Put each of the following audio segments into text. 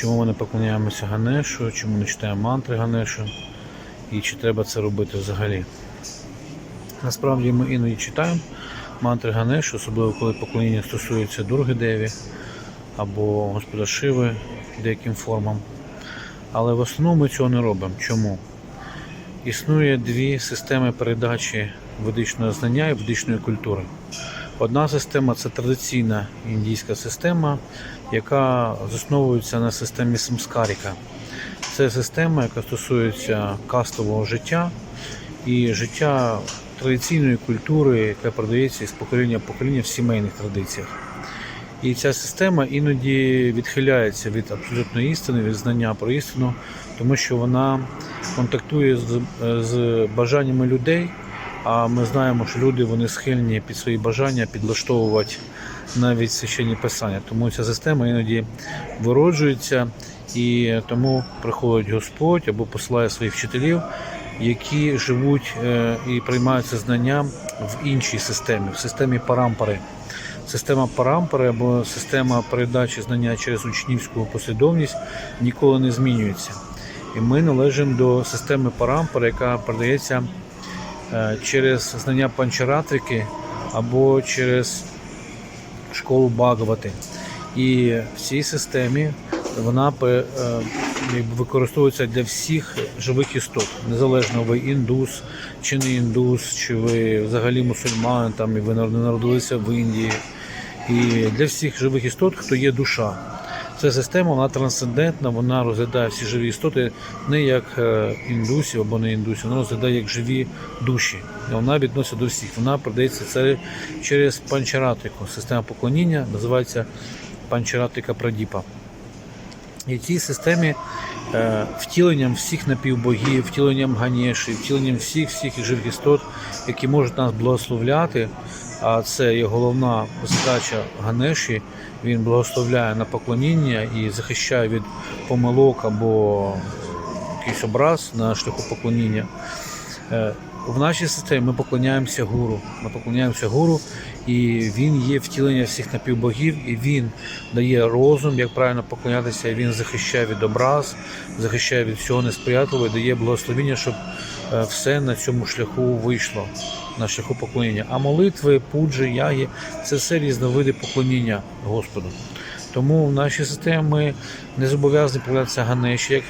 чому ми не поклоняємося Ганешу, чому не читаємо мантри Ганешу і чи треба це робити взагалі. Насправді ми іноді читаємо мантри Ганешу, особливо коли поклоніння стосується Дурги Деві або Господа Шиви деяким формам. Але в основному ми цього не робимо. Чому? Існує дві системи передачі ведичного знання і ведичної культури. Одна система це традиційна індійська система, яка засновується на системі самскаріка. Це система, яка стосується кастового життя і життя традиційної культури, яка передається із покоління в покоління в сімейних традиціях. І ця система іноді відхиляється від абсолютної істини, від знання про істину, тому що вона контактує з, з бажаннями людей. А ми знаємо, що люди вони схильні під свої бажання підлаштовувати навіть священні писання. Тому ця система іноді вироджується, і тому приходить Господь або посилає своїх вчителів, які живуть е, і приймаються знанням в іншій системі, в системі парампари. Система парампари або система передачі знання через учнівську послідовність ніколи не змінюється. І ми належимо до системи парампари, яка передається через знання панчаратрики або через школу Багавати. І в цій системі вона е, використовується для всіх живих істот, незалежно ви індус чи не індус, чи ви взагалі мусульман, там і ви народилися в Індії. І для всіх живих істот, хто є душа. Ця система вона трансцендентна, вона розглядає всі живі істоти не як е, індусів або не індусів, вона розглядає як живі душі. Вона відноситься до всіх. Вона продається це через панчаратику. Система поклоніння називається панчаратика Прадіпа. І цій системі е, втіленням всіх напівбогів, втіленням Ганеші, втіленням всіх всіх живих істот, які можуть нас благословляти. А це є головна задача Ганеші. Він благословляє на поклоніння і захищає від помилок або якийсь образ на шляху поклоніння. Е, В нашій системі ми поклоняємося гуру. Ми поклоняємося гуру, і він є втілення всіх напівбогів, і він дає розум, як правильно поклонятися, і він захищає від образ, захищає від всього несприятливого, і дає благословіння, щоб е, все на цьому шляху вийшло, на шляху поклоніння. А молитви, пуджі, яги це все різновиди поклоніння Господу. Тому в нашій системі ми не зобов'язані поклонятися Ганеші, як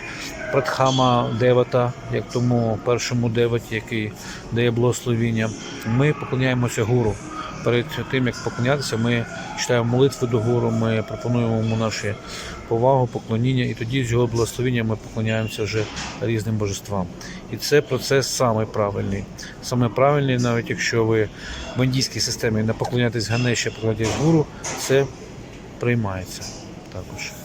Прадхама Девата, як тому першому деваті, який дає благословіння. Ми поклоняємося гуру. Перед тим як поклонятися, ми читаємо молитви до гору, ми пропонуємо йому наші повагу, поклоніння, і тоді з його благословіння ми поклоняємося вже різним божествам. І це процес саме правильний. Саме правильний, навіть якщо ви в індійській системі не поклоняєтесь Ганеші, поклоняєтесь гуру, це приймається також.